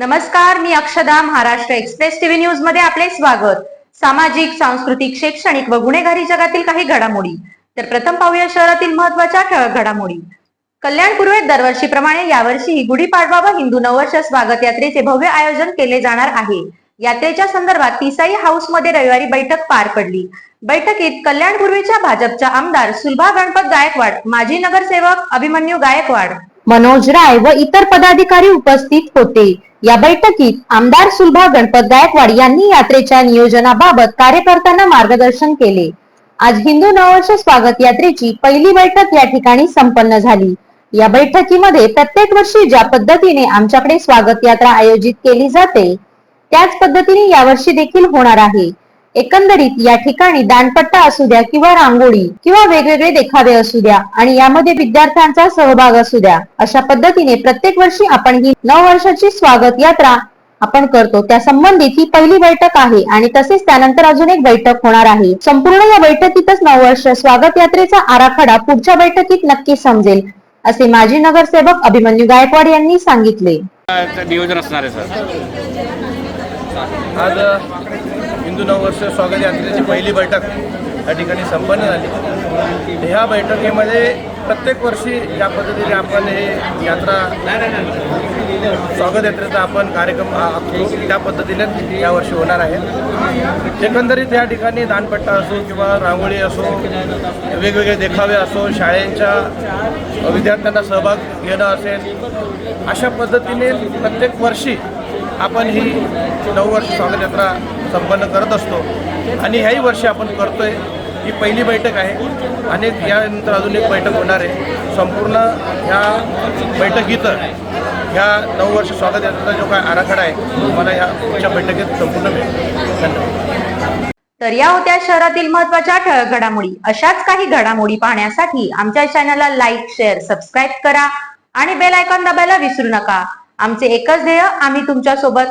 नमस्कार मी अक्षदा Maharashtra express TV न्यूजमध्ये आपले स्वागत. सामाजिक सांस्कृतिक शैक्षणिक व गुन्हेगारी जगातील काही घडामोडी. तर प्रथम पाहूया शहरातील महत्त्वाच्या ठळक घडामोडी. कल्याण पूर्वेत दरवर्षीप्रमाणे यावर्षीही गुढीपाडवा व हिंदू नववर्ष स्वागत यात्रेचे भव्य आयोजन केले जाणार आहे. यात्रेच्या संदर्भात तिसाई हाऊसमध्ये रविवारी बैठक पार पडली. बैठकीत कल्याण पूर्वेच्या भाजपच्या आमदार सुलभा गणपत गायकवाड माजी नगरसेवक अभिमन्यू गायकवाड मनोज राय व इतर पदाधिकारी उपस्थित होते. या बैठकीत आमदार सुलभा गणपत गायकवाड यांनी यात्रेच्या नियोजनाबाबत कार्यकर्त्यांना मार्गदर्शन केले. आज हिंदू नववर्ष स्वागत यात्रेची पहिली बैठक या ठिकाणी संपन्न झाली. या बैठकीमध्ये प्रत्येक वर्षी ज्या पद्धतीने आमच्याकडे स्वागत यात्रा आयोजित केली जाते त्याच पद्धतीने यावर्षी देखील होणार आहे. एकंदरीत या ठिकाणी दानपट्टा असू द्या किंवा रांगोळी किंवा वेगवेगळे देखावे असू द्या आणि यामध्ये विद्यार्थ्यांचा सहभाग असू द्या अशा पद्धतीने प्रत्येक वर्षी आपण ही नऊ वर्षाची स्वागत यात्रा आपण करतो. त्या संबंधित ही पहिली बैठक आहे आणि तसेच त्यानंतर अजून एक बैठक होणार आहे. संपूर्ण या बैठकीतच नववर्ष स्वागत यात्रेचा आराखडा पुढच्या बैठकीत नक्की समजेल असे माजी नगरसेवक अभिमन्यू गायकवाड यांनी सांगितले. नियोजन असणार आहे सर. आज हिंदू नववर्ष स्वागत यात्रेची पहिली बैठक या ठिकाणी संपन्न झाली. ह्या बैठकीमध्ये प्रत्येक वर्षी या पद्धतीने आपण हे यात्रा स्वागत यात्रेचा आपण कार्यक्रम आखतो त्या पद्धतीने यावर्षी होणार आहे. एकंदरीत या ठिकाणी दानपट्टा असो किंवा रांगोळी असो वेगवेगळे देखावे असो शाळेच्या विद्यार्थ्यांना सहभाग घेणं असेल अशा पद्धतीने प्रत्येक वर्षी आपण ही नववर्ष स्वागत यात्रा संपन्न करत असतो. आणि ह्याही वर्षी आपण करतोय. ही पहिली बैठक आहे. अनेक यानंतर अजून एक बैठक होणार आहे. संपूर्ण ह्या बैठकीतं ह्या नववर्ष स्वागत यात्रेचा जो काय आराखडा आहे मला या पुढच्या बैठकीत संपूर्ण मिळेल. धन्यवाद. तर या होत्या शहरातील महत्त्वाच्या ठळक घडामोडी. अशाच काही घडामोडी पाहण्यासाठी आमच्या चॅनलला लाईक शेअर सबस्क्राईब करा आणि बेल आयकॉन दाबायला विसरू नका. आमचे एकच ध्येय आम्ही तुमच्यासोबत